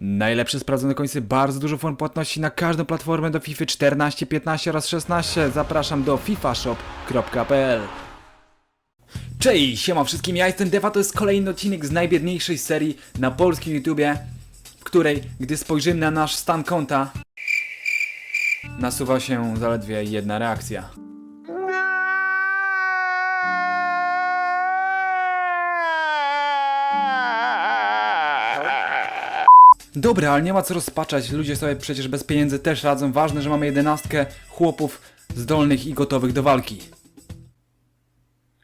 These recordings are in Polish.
Najlepsze sprawdzone końce, bardzo dużo form płatności na każdą platformę do FIFA 14, 15 oraz 16. Zapraszam do fifashop.pl Cześć, siema wszystkim, ja jestem Dewa, to jest kolejny odcinek z najbiedniejszej serii na polskim YouTubie, w której, gdy spojrzymy na nasz stan konta, nasuwa się zaledwie jedna reakcja. Dobra, ale nie ma co rozpaczać, ludzie sobie przecież bez pieniędzy też radzą. Ważne, że mamy jedenastkę chłopów zdolnych i gotowych do walki.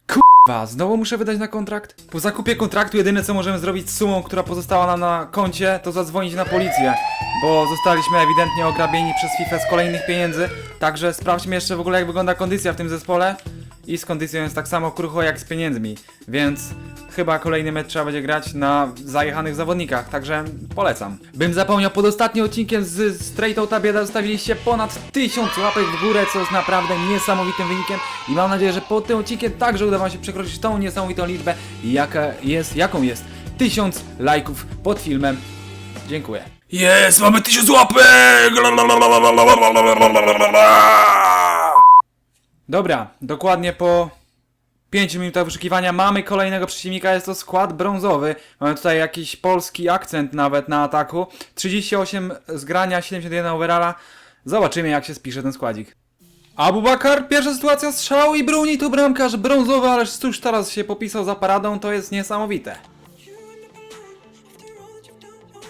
Kurwa, znowu muszę wydać na kontrakt? Po zakupie kontraktu jedyne co możemy zrobić z sumą, która pozostała nam na koncie, to zadzwonić na policję. Bo zostaliśmy ewidentnie ograbieni przez FIFA z kolejnych pieniędzy. Także sprawdźmy jeszcze w ogóle jak wygląda kondycja w tym zespole. I z kondycją jest tak samo krucho jak z pieniędzmi. Więc chyba kolejny mecz trzeba będzie grać na zajechanych zawodnikach, także polecam. Bym zapomniał, pod ostatnim odcinkiem z Straight Outta Bieda zostawiliście ponad 1000 łapek w górę, co jest naprawdę niesamowitym wynikiem i mam nadzieję, że pod tym odcinkiem także uda wam się przekroczyć tą niesamowitą liczbę, jaka jest, jaką jest 1000 lajków pod filmem. Dziękuję. Jest, mamy tysiąc łapek! Dobra, dokładnie po 5 minutach wyszukiwania mamy kolejnego przeciwnika, jest to skład brązowy. Mamy tutaj jakiś polski akcent nawet na ataku. 38 zgrania, 71 overalla. Zobaczymy jak się spisze ten składzik. Abubakar, pierwsza sytuacja strzał i Bruni tu bramkarz brązowy, ależ cóż teraz się popisał za paradą, to jest niesamowite.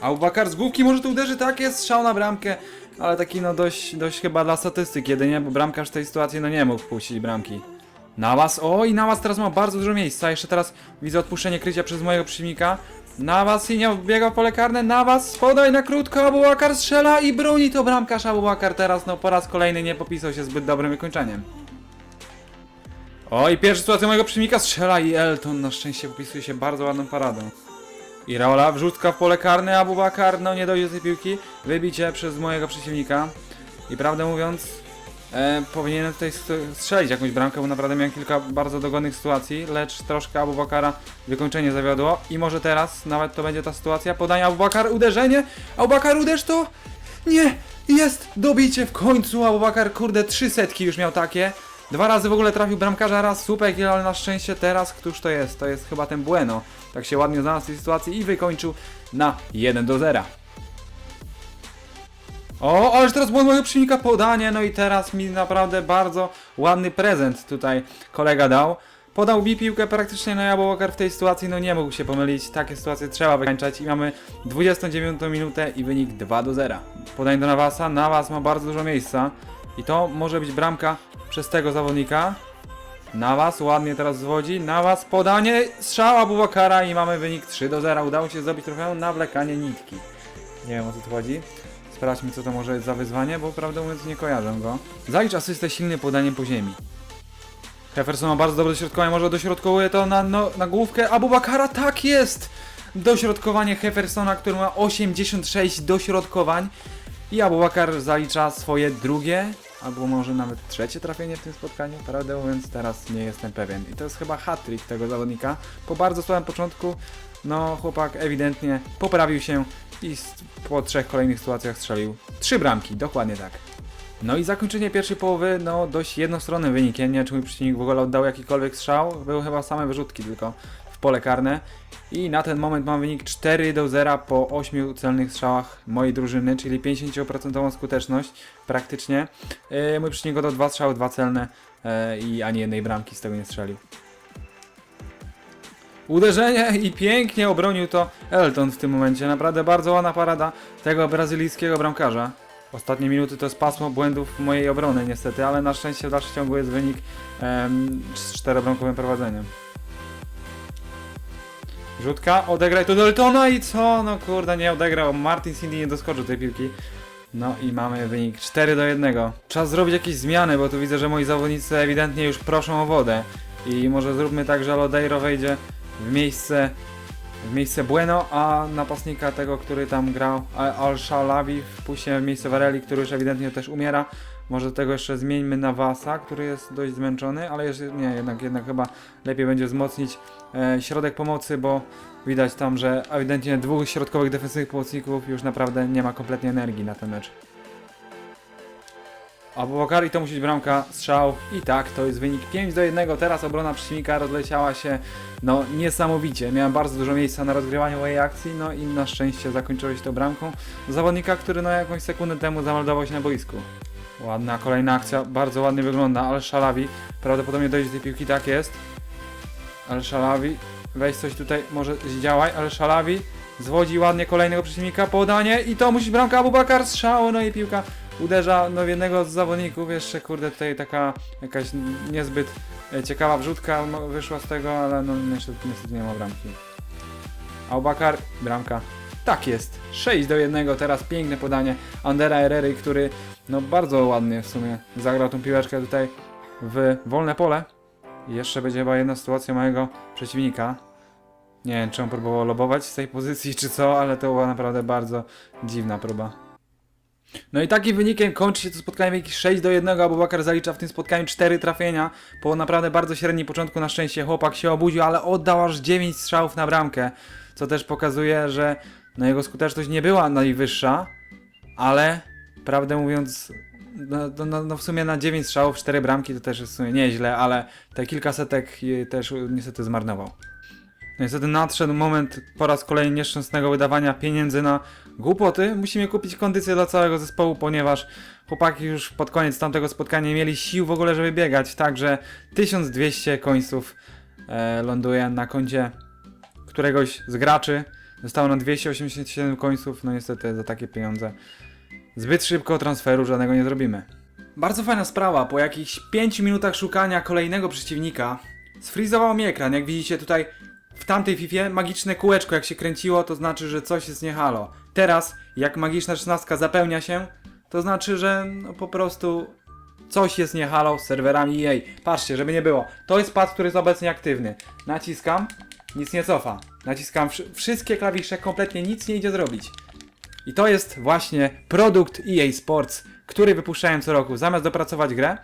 Abubakar z główki może tu uderzy, tak jest, strzał na bramkę, ale taki no dość, dość chyba dla statystyk jedynie, bo bramkarz w tej sytuacji no nie mógł puścić bramki. Nawas, o i Nawas teraz ma bardzo dużo miejsca, jeszcze teraz widzę odpuszczenie krycia przez mojego przeciwnika. Nawas i nie biega pole karne, Nawas podaj na krótko, Abubakar strzela i broni to bramkarz Abubakar teraz no po raz kolejny nie popisał się zbyt dobrym wykończeniem. O i pierwsza sytuacja mojego przeciwnika strzela i Elton na szczęście popisuje się bardzo ładną paradą. I Raola wrzutka w pole karne, Abubakar no nie dojdzie do tej piłki, wybicie przez mojego przeciwnika. I prawdę mówiąc, e, powinienem tutaj st- strzelić jakąś bramkę, bo naprawdę miałem kilka bardzo dogodnych sytuacji, lecz troszkę Abubakara wykończenie zawiodło i może teraz nawet to będzie ta sytuacja, podanie Abubakar, uderzenie, Abubakar uderz to, nie, jest dobicie w końcu, Abubakar kurde trzy setki już miał takie, dwa razy w ogóle trafił bramkarza, raz słupek, ale na szczęście teraz, któż to jest, to jest chyba ten Bueno, tak się ładnie znalazł w tej sytuacji i wykończył na 1 do 0. O, ależ teraz błąd mojego przeciwnika podanie, no i teraz mi naprawdę bardzo ładny prezent tutaj kolega dał. Podał mi piłkę praktycznie, no ja Abubakar w tej sytuacji no nie mógł się pomylić, takie sytuacje trzeba wykańczać i mamy 29 minutę i wynik 2 do 0. Podanie do Nawasa, Nawas ma bardzo dużo miejsca i to może być bramka przez tego zawodnika. Nawas ładnie teraz zwodzi, Nawas podanie, strzał Abubakara i mamy wynik 3 do 0. Udało się zrobić trochę nawlekanie nitki. Nie wiem o co tu chodzi. Sprawdźmy co to może jest za wyzwanie, bo prawdę mówiąc nie kojarzę go. Zalicz asystę silnym podaniem po ziemi. Jefferson ma bardzo dobre dośrodkowanie, może dośrodkowuje to na, no, na główkę Abubakara, tak jest! Dośrodkowanie Jeffersona, który ma 86 dośrodkowań i Abubakar zalicza swoje drugie, albo może nawet trzecie trafienie w tym spotkaniu, prawdę mówiąc teraz nie jestem pewien. I to jest chyba hat-trick tego zawodnika. Po bardzo słabym początku, no chłopak ewidentnie poprawił się i po trzech kolejnych sytuacjach strzelił trzy bramki, dokładnie tak. No i zakończenie pierwszej połowy, no dość jednostronnym wynikiem, nie wiem, czy mój przeciwnik w ogóle oddał jakikolwiek strzał, były chyba same wyrzutki tylko w pole karne. I na ten moment mam wynik 4 do 0 po 8 celnych strzałach mojej drużyny, czyli 50% skuteczność praktycznie. Yy, mój przeciwnik oddał dwa strzały, dwa celne yy, i ani jednej bramki z tego nie strzelił. Uderzenie i pięknie obronił to Elton w tym momencie. Naprawdę bardzo ładna parada tego brazylijskiego bramkarza. Ostatnie minuty to jest pasmo błędów mojej obrony niestety, ale na szczęście w dalszym ciągu jest wynik em, z czterobramkowym prowadzeniem. Rzutka, odegraj to do Eltona i co? No kurde, nie odegrał. Martin Cindy nie doskoczył tej piłki. No i mamy wynik 4 do 1. Czas zrobić jakieś zmiany, bo tu widzę, że moi zawodnicy ewidentnie już proszą o wodę. I może zróbmy tak, że Lodeiro wejdzie w miejsce w miejsce Bueno, a napastnika tego, który tam grał, Al-Shalawi wpuśćcie w miejsce Vareli, który już ewidentnie też umiera. Może do tego jeszcze zmieńmy Nawasa, który jest dość zmęczony, ale jeszcze, nie, jednak, jednak chyba lepiej będzie wzmocnić e, środek pomocy, bo widać tam, że ewidentnie dwóch środkowych defensywnych pomocników już naprawdę nie ma kompletnie energii na ten mecz. Abubakar i to musi być bramka, strzał i tak, to jest wynik 5 do 1, teraz obrona przeciwnika rozleciała się no niesamowicie, miałem bardzo dużo miejsca na rozgrywanie mojej akcji, no i na szczęście zakończyło się to bramką zawodnika, który no jakąś sekundę temu zameldował się na boisku. Ładna kolejna akcja, bardzo ładnie wygląda, ale Szalawi prawdopodobnie dojdzie do tej piłki, tak jest. Ale Szalawi, weź coś tutaj, może zdziałaj, ale Szalawi zwodzi ładnie kolejnego przeciwnika, podanie i to musi bramka Abubakar, strzał, no i piłka uderza no, w jednego z zawodników, jeszcze kurde tutaj taka jakaś niezbyt e, ciekawa wrzutka wyszła z tego, ale no niestety, niestety nie ma bramki. Abubakar, bramka. Tak jest, 6 do 1, teraz piękne podanie Andera Herrery, który no bardzo ładnie w sumie zagrał tą piłeczkę tutaj w wolne pole. I jeszcze będzie chyba jedna sytuacja mojego przeciwnika. Nie wiem, czy on próbował lobować z tej pozycji, czy co, ale to była naprawdę bardzo dziwna próba. No i takim wynikiem kończy się to spotkanie jakieś 6 do 1. Abubakar zalicza w tym spotkaniu 4 trafienia. Po naprawdę bardzo średnim początku na szczęście chłopak się obudził, ale oddał aż 9 strzałów na bramkę. Co też pokazuje, że no jego skuteczność nie była najwyższa, ale prawdę mówiąc, no, no, no, no w sumie na 9 strzałów, 4 bramki to też jest w sumie nieźle, ale te kilka setek też niestety zmarnował. Niestety nadszedł moment po raz kolejny nieszczęsnego wydawania pieniędzy na głupoty. Musimy kupić kondycję dla całego zespołu, ponieważ chłopaki już pod koniec tamtego spotkania nie mieli sił w ogóle, żeby biegać. Także 1200 końców e, ląduje na koncie któregoś z graczy. Zostało na 287 końców. No niestety za takie pieniądze zbyt szybko transferu żadnego nie zrobimy. Bardzo fajna sprawa. Po jakichś 5 minutach szukania kolejnego przeciwnika sfrizował mi ekran. Jak widzicie tutaj w tamtej Fifie magiczne kółeczko jak się kręciło, to znaczy, że coś jest nie halo. Teraz, jak magiczna szesnastka zapełnia się, to znaczy, że no, po prostu coś jest nie halo z serwerami jej. Patrzcie, żeby nie było. To jest pad, który jest obecnie aktywny. Naciskam, nic nie cofa. Naciskam wszy- wszystkie klawisze, kompletnie nic nie idzie zrobić. I to jest właśnie produkt EA Sports, który wypuszczają co roku. Zamiast dopracować grę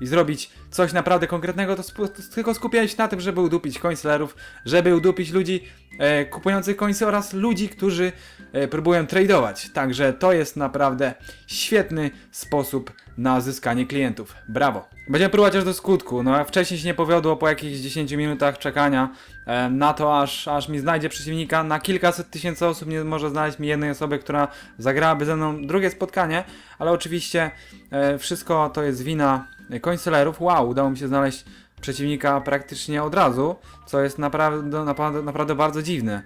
i zrobić coś naprawdę konkretnego, to, to tylko skupiają się na tym, żeby udupić końslerów, żeby udupić ludzi e, kupujących końce oraz ludzi, którzy e, próbują tradeować. Także to jest naprawdę świetny sposób na zyskanie klientów. Brawo! Będziemy próbować aż do skutku. No, wcześniej się nie powiodło po jakichś 10 minutach czekania e, na to, aż, aż mi znajdzie przeciwnika. Na kilkaset tysięcy osób nie może znaleźć mi jednej osoby, która zagrałaby ze mną drugie spotkanie, ale oczywiście e, wszystko to jest wina końcelerów. Wow, udało mi się znaleźć przeciwnika praktycznie od razu, co jest naprawdę, naprawdę, naprawdę bardzo dziwne,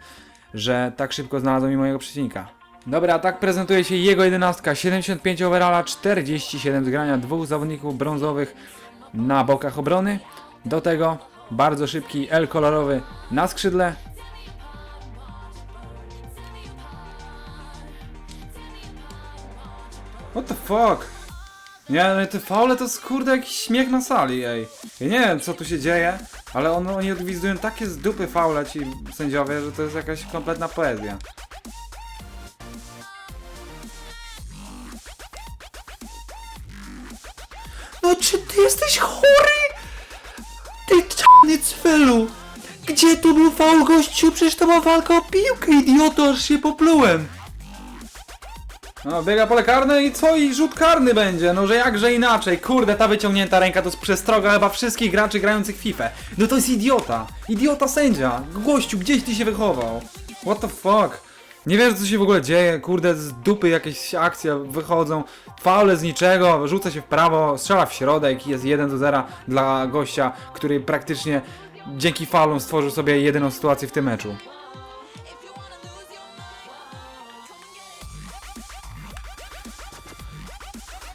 że tak szybko znalazłem mi mojego przeciwnika. Dobra, tak prezentuje się jego jedenastka. 75 overalla, 47 zgrania, dwóch zawodników brązowych na bokach obrony. Do tego bardzo szybki L kolorowy na skrzydle. What the fuck? Nie, no te faule to jest kurde jakiś śmiech na sali, ej. Ja nie wiem co tu się dzieje, ale on, oni odwizują takie z dupy faule ci sędziowie, że to jest jakaś kompletna poezja. No czy ty jesteś chory? Ty czarny cwelu! Gdzie tu był faul gościu? Przecież to była walka o piłkę, idioto, aż się poplułem! No, biega pole karne i co? I rzut karny będzie, no że jakże inaczej. Kurde, ta wyciągnięta ręka to jest przestroga chyba wszystkich graczy grających w FIFA. No to jest idiota. Idiota sędzia. Gościu, gdzieś ty się wychował. What the fuck? Nie wiesz co się w ogóle dzieje, kurde, z dupy jakieś akcje wychodzą, faule z niczego, rzuca się w prawo, strzela w środek i jest 1 do 0 dla gościa, który praktycznie dzięki faulom stworzył sobie jedyną sytuację w tym meczu.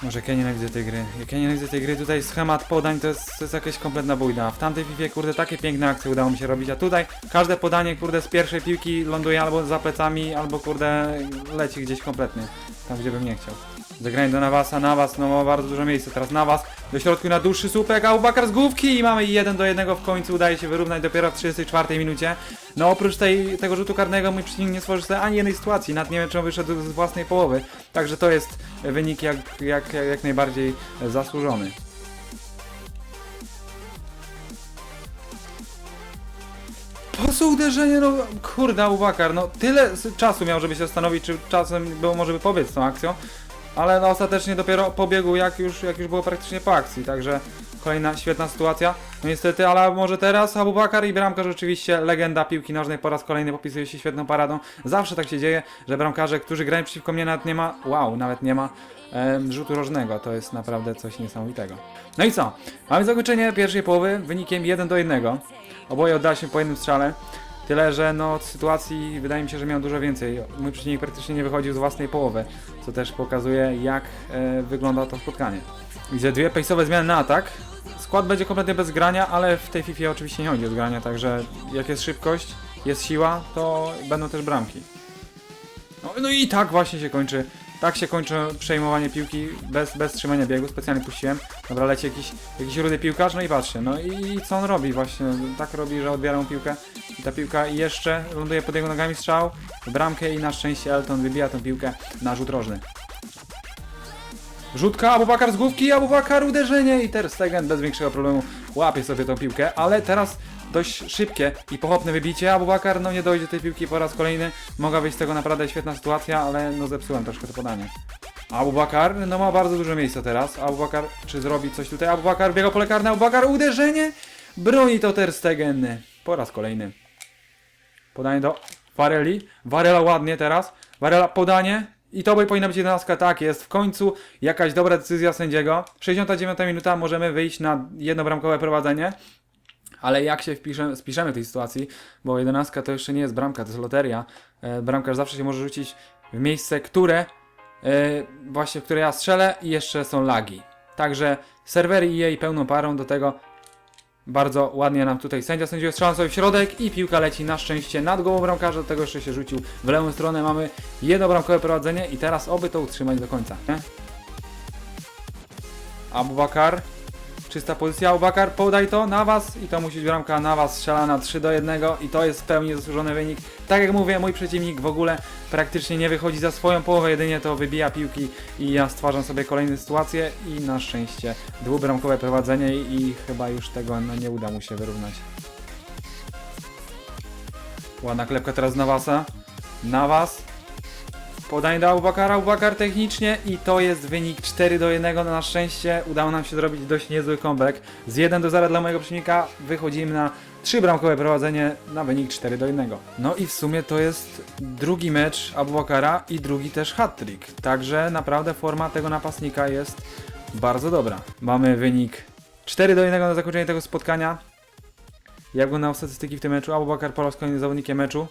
Może jak ja nienawidzę tej gry. Jak ja nienawidzę tej gry, tutaj schemat podań to jest, to jest jakaś kompletna bójda. W tamtej FIFA, kurde, takie piękne akcje udało mi się robić, a tutaj każde podanie, kurde, z pierwszej piłki ląduje albo za plecami, albo, kurde, leci gdzieś kompletnie. Tam, gdzie bym nie chciał. Zagranie do Nawasa, Nawas, no ma bardzo dużo miejsca. Teraz Nawas do środku na dłuższy słupek, a Ubakar z główki i mamy 1 do 1 w końcu. Udaje się wyrównać dopiero w 34 minucie. No oprócz tej, tego rzutu karnego mój przeciwnik nie stworzył sobie ani jednej sytuacji, nawet nie on wyszedł z własnej połowy, także to jest wynik jak, jak, jak, najbardziej zasłużony. Po co uderzenie, no kurde, Ubakar, no tyle czasu miał, żeby się zastanowić, czy czasem było może by pobiec tą akcją, ale no ostatecznie dopiero pobiegł jak już, jak już było praktycznie po akcji, także kolejna świetna sytuacja. No niestety, ale może teraz Abubakar i bramkarz oczywiście legenda piłki nożnej po raz kolejny popisuje się świetną paradą. Zawsze tak się dzieje, że bramkarze, którzy grają przeciwko mnie nawet nie ma, wow, nawet nie ma em, rzutu rożnego, to jest naprawdę coś niesamowitego. No i co? Mamy zakończenie pierwszej połowy wynikiem 1 do 1. Oboje oddaliśmy po jednym strzale. Tyle, że no od sytuacji wydaje mi się, że miał dużo więcej. Mój przeciwnik praktycznie nie wychodził z własnej połowy, co też pokazuje jak e, wygląda to spotkanie. Widzę dwie pejsowe zmiany na atak. Skład będzie kompletnie bez grania, ale w tej FIFA oczywiście nie chodzi o zgrania, także jak jest szybkość, jest siła, to będą też bramki. No, no i tak właśnie się kończy. Tak się kończy przejmowanie piłki bez, bez trzymania biegu. Specjalnie puściłem. Dobra, leci jakiś, jakiś rudy piłkarz, no i patrzcie. No i co on robi właśnie? Tak robi, że odbiera mu piłkę. I ta piłka jeszcze ląduje pod jego nogami strzał w bramkę i na szczęście Elton wybija tę piłkę na rzut rożny. Rzutka, Abubakar z główki, Abubakar uderzenie i Ter Stegen bez większego problemu łapie sobie tą piłkę, ale teraz dość szybkie i pochopne wybicie, Abubakar no nie dojdzie do tej piłki po raz kolejny, mogła być z tego naprawdę świetna sytuacja, ale no zepsułem troszkę to podanie. Abubakar, no ma bardzo dużo miejsca teraz, Abubakar czy zrobi coś tutaj, Abubakar biega pole karne, Abubakar uderzenie, broni to Ter Stegen po raz kolejny. Podanie do Vareli. Varela ładnie teraz. Varela podanie. I to by powinna być 11. Tak jest. W końcu jakaś dobra decyzja sędziego. 69 minuta. Możemy wyjść na jednobramkowe prowadzenie. Ale jak się wpiszemy, spiszemy w tej sytuacji, bo 11 to jeszcze nie jest bramka, to jest loteria. E, bramkarz zawsze się może rzucić w miejsce, które e, właśnie, w które ja strzelę i jeszcze są lagi. Także serwery i jej pełną parą do tego bardzo ładnie nam tutaj sędzia sędziuje strzelam sobie w środek i piłka leci na szczęście nad głową bramkarza, do tego jeszcze się rzucił w lewą stronę. Mamy jednobramkowe prowadzenie i teraz oby to utrzymać do końca. Nie? Abubakar. Czysta pozycja, Abubakar, podaj to na was i to musi być bramka na was, strzela na 3 do 1 i to jest w pełni zasłużony wynik. Tak jak mówię, mój przeciwnik w ogóle praktycznie nie wychodzi za swoją połowę, jedynie to wybija piłki i ja stwarzam sobie kolejne sytuacje i na szczęście dwubramkowe prowadzenie i chyba już tego no, nie uda mu się wyrównać. Ładna klepka teraz na Wasa. Na was. Podanie do Abubakara, Abubakar technicznie i to jest wynik 4 do 1. No, Na szczęście udało nam się zrobić dość niezły comeback. Z 1 do 0 dla mojego przeciwnika wychodzimy na 3 bramkowe prowadzenie na wynik 4 do 1. No i w sumie to jest drugi mecz Abubakara i drugi też hat-trick. Także naprawdę forma tego napastnika jest bardzo dobra. Mamy wynik 4 do 1 na zakończenie tego spotkania. Jak wyglądają statystyki w tym meczu? Abubakar po raz kolejny zawodnikiem meczu.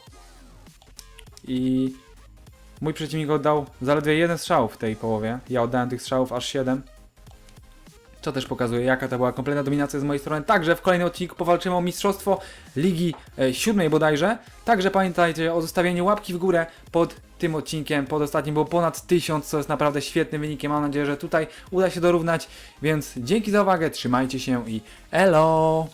I mój przeciwnik oddał zaledwie jeden strzał w tej połowie. Ja oddałem tych strzałów aż 7. Co też pokazuje, jaka to była kompletna dominacja z mojej strony. Także w kolejnym odcinku powalczymy o mistrzostwo Ligi e, Siódmej bodajże. Także pamiętajcie o zostawieniu łapki w górę pod tym odcinkiem. Pod ostatnim było ponad 1000, co jest naprawdę świetnym wynikiem. Mam nadzieję, że tutaj uda się dorównać. Więc dzięki za uwagę, trzymajcie się i elo!